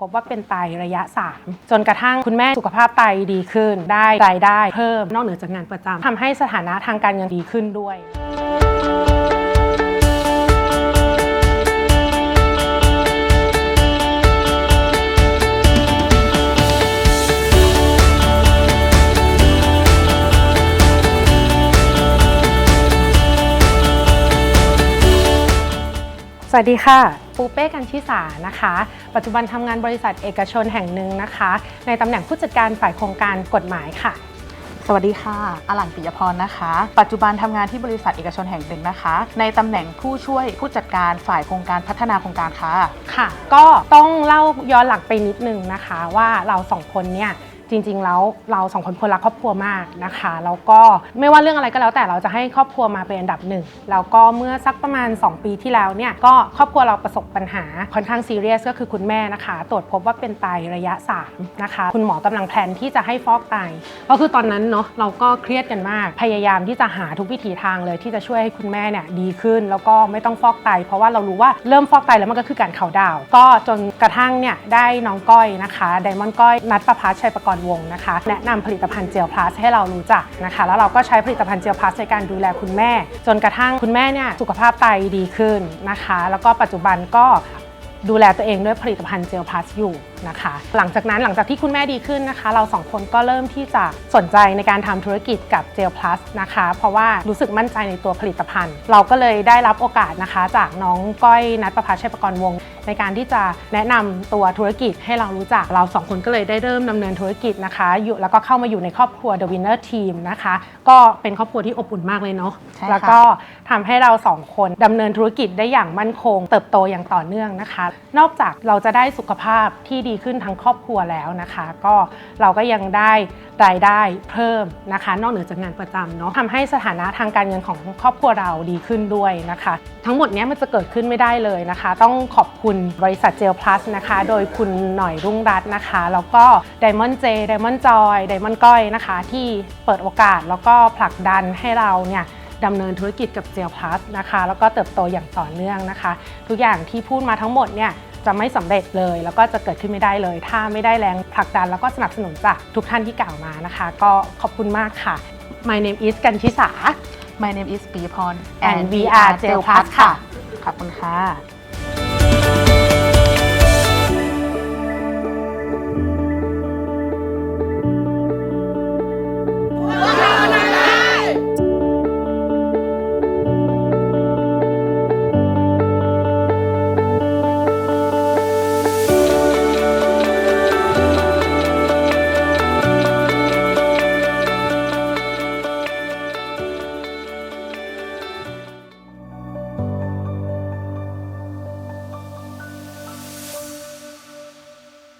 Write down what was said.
พบว่าเป็นไตระยะ 3 จนกระทั่งคุณแม่สุขภาพไตดีขึ้น ได้รายได้เพิ่มนอกเหนือจากงานประจำทำให้สถานะทางการเงินดีขึ้นด้วยสวัสดีค่ะ ปูเป้กันชิสานะคะ ปัจจุบันทำงานบริษัทเอกชนแห่งหนึ่งนะคะ ในตำแหน่งผู้จัดการฝ่ายโครงการกฎหมายค่ะ สวัสดีค่ะ อลันปิยพรนะคะ ปัจจุบันทำงานที่บริษัทเอกชนแห่งหนึ่งนะคะ ในตำแหน่งผู้ช่วยผู้จัดการฝ่ายโครงการพัฒนาโครงการค่ะ ค่ะ ก็ต้องเล่าย้อนหลังไปนิดนึงนะคะ ว่าเราสองคนเนี่ย จริงๆแล้วเราสองคนคนรักครอบครัวมากนะคะแล้วก็ไม่ว่าเรื่องอะไรก็แล้วแต่เราจะให้ครอบครัวมาเป็นอันดับหนึ่งแล้วก็เมื่อสักประมาณ 2 ปีที่แล้วเนี่ยก็ครอบครัวเราประสบปัญหาค่อนข้างซีเรียสก็คือคุณแม่นะคะ ตรวจพบว่าเป็นไตระยะ3นะคะคุณหมอกำลังแพลนที่จะให้ฟอกไตก็คือตอนนั้นเนาะเราก็เครียดกันมาก พยายามที่จะหาทุกวิถีทางเลยที่จะช่วยให้คุณแม่เนี่ยดีขึ้น แล้วก็ไม่ต้องฟอกไต เพราะว่าเรารู้ว่าเริ่มฟอกไตแล้วมันก็คือการเข่าดาว ก็จนกระทั่งเนี่ยได้น้องก้อยนะคะไดมอนด์ก้อยนัดประพัฒน์ชัยประกรณวงนะคะ แนะนำผลิตภัณฑ์เจลพลัสให้เรารู้จักนะคะ แล้วเราก็ใช้ผลิตภัณฑ์เจลพลัสในการดูแลคุณแม่ จนกระทั่งคุณแม่เนี่ยสุขภาพไตดีขึ้นนะคะ แล้วก็ปัจจุบันก็ ดูแลตัวเองด้วยผลิตภัณฑ์เจลพลัสอยู่นะคะ หลังจากนั้นหลังจากที่คุณแม่ดีขึ้นนะคะ เราสองคนก็เริ่มที่จะสนใจในการทำธุรกิจกับเจลพลัสนะคะ เพราะว่ารู้สึกมั่นใจในตัวผลิตภัณฑ์ เราก็เลยได้รับโอกาสนะคะ จากน้องก้อยนัทประภาชัยประกรณ์วงศ์ในการที่จะแนะนำตัวธุรกิจให้เรารู้จัก เราสองคนก็เลยได้เริ่มดำเนินธุรกิจนะคะ อยู่แล้วก็เข้ามาอยู่ในครอบครัว The Winner Team นะคะ ก็เป็นครอบครัวที่อบอุ่นมากเลยเนาะใช่ค่ะแล้วก็ทำให้เราสองคนดำเนินธุรกิจได้อย่างมั่นคง เติบโตอย่างต่อเนื่องนะคะนอกจากเราจะได้สุขภาพที่ดีขึ้นทั้งครอบครัวแล้วนะคะ ก็เราก็ยังได้รายได้เพิ่มนะคะ นอกเหนือจากงานประจำเนาะทำให้สถานะทางการเงินของครอบครัวเราดีขึ้นด้วยนะคะ ทั้งหมดนี้มันจะเกิดขึ้นไม่ได้เลยนะคะ ต้องขอบคุณบริษัทเจลพลัสนะคะ โดยคุณหน่อยรุ่งรัตน์นะคะ แล้วก็ Diamond J Diamond Joy Diamond ก้อยนะคะ ที่เปิดโอกาสแล้วก็ผลักดันให้เราเนี่ย ดำเนินธุรกิจกับเจลพลัสนะคะ แล้วก็เติบโตอย่างต่อเนื่องนะคะ ทุกอย่างที่พูดมาทั้งหมดเนี่ยจะไม่สำเร็จเลย แล้วก็จะเกิดขึ้นไม่ได้เลย ถ้าไม่ได้แรงผลักดันแล้วก็สนับสนุนจากทุกท่านที่กล่าวมานะคะ ก็ขอบคุณมากค่ะ My name is กันชิสา My name is ปิยพร And we are Gel Plus ค่ะ ขอบคุณค่ะ